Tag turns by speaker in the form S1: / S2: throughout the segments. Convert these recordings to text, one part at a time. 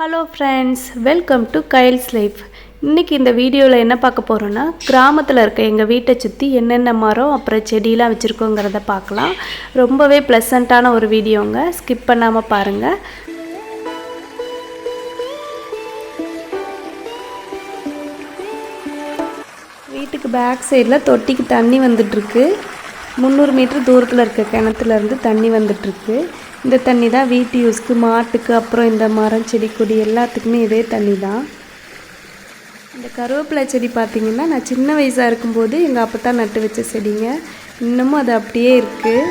S1: Hello friends welcome to Kyle's life இன்றைக்கி இந்த வீடியோவில் என்ன பார்க்க போகிறோன்னா கிராமத்தில் இருக்க எங்கள் வீட்டை சுற்றி என்னென்ன மரம் அப்புறம் செடியெலாம் வச்சுருக்கோங்கிறத பார்க்கலாம். ரொம்பவே ப்ளசண்ட்டான ஒரு வீடியோங்க. ஸ்கிப் பண்ணாமல் பாருங்கள் வீட்டுக்கு பேக் சைடில் தொட்டிக்கு தண்ணி வந்துட்டுருக்கு. முந்நூறு மீட்டர் தூரத்தில் இருக்க கிணத்துலேருந்து தண்ணி வந்துட்டுருக்கு. இந்த தண்ணி தான் வீட்டு யூஸ்க்கு மாட்டுக்கு அப்புறம் இந்த மரம் செடி கொடி எல்லாத்துக்குமே இதே தண்ணி தான் இந்த கருவேப்பிலை செடி பார்த்திங்கன்னா நான் சின்ன வயசாக இருக்கும்போது எங்கள் அப்பா தான் நட்டு வச்ச செடிங்க. இன்னமும் அது அப்படியே இருக்குது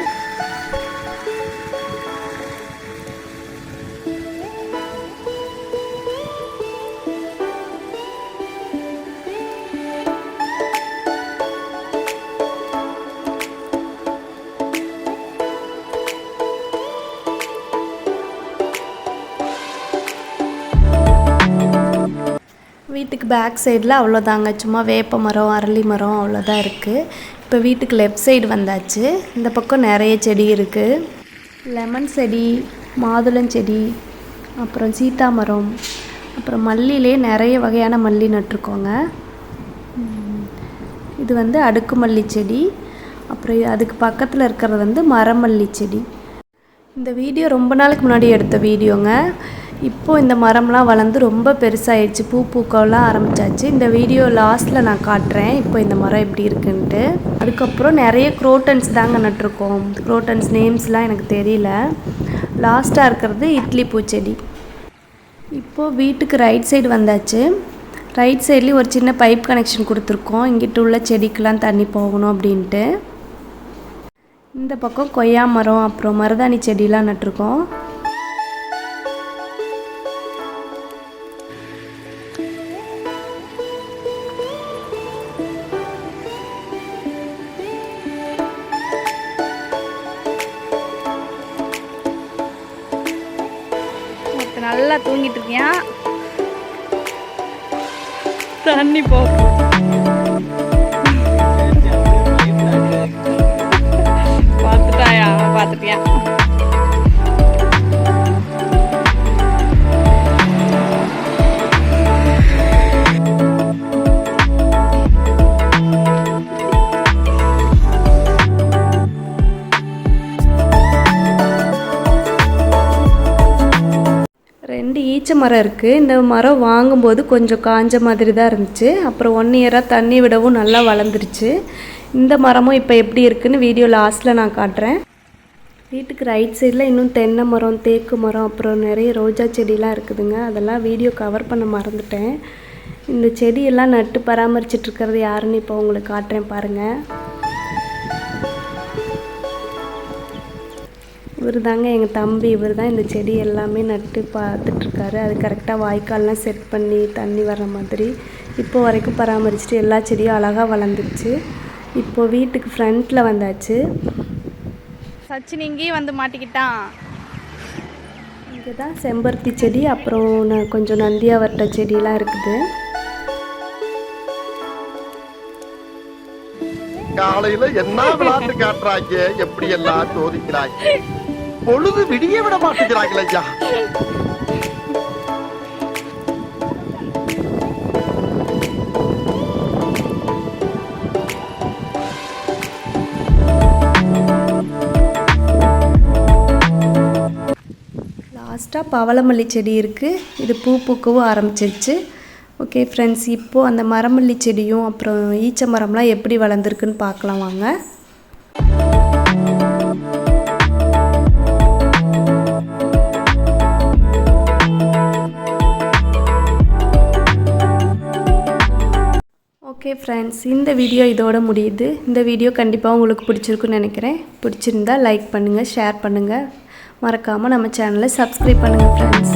S1: வீட்டுக்கு பேக் சைடில் அவ்வளோதாங்க சும்மா வேப்ப மரம் அரளி மரம் அவ்வளோதான் இருக்குது இப்போ வீட்டுக்கு லெஃப்ட் சைடு வந்தாச்சு. இந்த பக்கம் நிறைய செடி இருக்குது லெமன் செடி மாதுளஞ்செடி அப்புறம் சீத்தா மரம் அப்புறம் மல்லியிலே நிறைய வகையான மல்லி நட்டிருக்கோங்க. இது வந்து அடுக்கு மல்லி செடி. அப்புறம் அதுக்கு பக்கத்தில் இருக்கிறது வந்து மரமல்லி செடி. இந்த வீடியோ ரொம்ப நாளுக்கு முன்னாடி எடுத்த வீடியோங்க. இப்போ இந்த மரம்லாம் வளர்ந்து ரொம்ப பெருசாகிடுச்சு பூ பூக்கலாம் ஆரம்பிச்சாச்சு. இந்த வீடியோ லாஸ்ட்டில் நான் காட்டுறேன் இப்போ இந்த மரம் எப்படி இருக்குன்ட்டு. அதுக்கப்புறம் நிறைய குரோட்டன்ஸ் தாங்க நட்டிருக்கோம். குரோட்டன்ஸ் நேம்ஸ்லாம் எனக்கு தெரியல. லாஸ்ட்டாக இருக்கிறது இட்லி பூச்செடி. இப்போது வீட்டுக்கு ரைட் சைடு வந்தாச்சு. ரைட் சைட்லேயும் ஒரு சின்ன பைப் கனெக்ஷன் கொடுத்துருக்கோம். இங்கிட்டு உள்ள செடிக்கெலாம் தண்ணி போகணும் அப்படின்ட்டு. இந்த பக்கம் கொய்யா மரம் அப்புறம் மருதாணி செடிலாம் நட்டிருக்கோம்.
S2: நல்லா தூங்கிட்டு இருக்கியான் தண்ணி போ. பார்த்துட்டாயா? அவன் பார்த்துட்டியான்
S1: ரெண்டு ஈச்ச மரம் இருக்குது இந்த மரம் வாங்கும்போது கொஞ்சம் காஞ்ச மாதிரி தான் இருந்துச்சு. அப்புறம் ஒன் இயராக தண்ணி விடவும் நல்லா வளர்ந்துருச்சு. இந்த மரமும் இப்போ எப்படி இருக்குதுன்னு வீடியோ லாஸ்ட்டில் நான் காட்டுறேன். வீட்டுக்கு ரைட் சைடில் இன்னும் தென்னை மரம் தேக்கு மரம் அப்புறம் நிறைய ரோஜா செடிலாம் இருக்குதுங்க. அதெல்லாம் வீடியோ கவர் பண்ண மறந்துட்டேன். இந்த செடியெல்லாம் நட்டு பராமரிச்சிட்ருக்கிறது யாருன்னு இப்போ உங்களுக்கு காட்டுறேன் பாருங்கள் இவர் தாங்க எங்கள் தம்பி. இவர் தான் இந்த செடி எல்லாமே நட்டு பார்த்துட்ருக்காரு. அது கரெக்டாக வாய்க்கால்லாம் செட் பண்ணி தண்ணி வர்ற மாதிரி. இப்போ வரைக்கும் பராமரிச்சுட்டு எல்லா செடியும் அழகாக வளர்ந்துருச்சு. இப்போ வீட்டுக்கு ஃப்ரண்ட்டில் வந்தாச்சு.
S2: சச்சின் இங்கேயும் வந்து மாட்டிக்கிட்டான்.
S1: இங்கே தான் செம்பருத்தி செடி அப்புறம் ந- கொஞ்சம் நந்தியாவட்ட செடியெலாம் இருக்குது.
S3: காலையில என்ன விளையாட்டு காட்டுறாங்க? எப்படி எல்லாம் சோதிக்கிறாங்க? பொழுது விடிய விட மாட்டேங்கிறாங்களே ஐயா.
S1: லாஸ்ட்டாக பவளமல்லி செடி இருக்குது இது பூ பூக்கவும் ஆரம்பிச்சிருச்சு. ஓகே ஃப்ரெண்ட்ஸ் இப்போது அந்த மரமல்லி செடியும் அப்புறம் ஈச்ச மரம்லாம் எப்படி வளர்ந்துருக்குன்னு பார்க்கலாம் வாங்க. ஓகே ஃப்ரெண்ட்ஸ் இந்த வீடியோ இதோட முடியுது. இந்த வீடியோ கண்டிப்பாக உங்களுக்கு பிடிச்சிருக்குன்னு நினைக்கிறேன். பிடிச்சிருந்தா லைக் பண்ணுங்கள் ஷேர் பண்ணுங்கள் மறக்காமல் நம்ம சேனலை சப்ஸ்கிரைப் பண்ணுங்கள் ஃப்ரெண்ட்ஸ்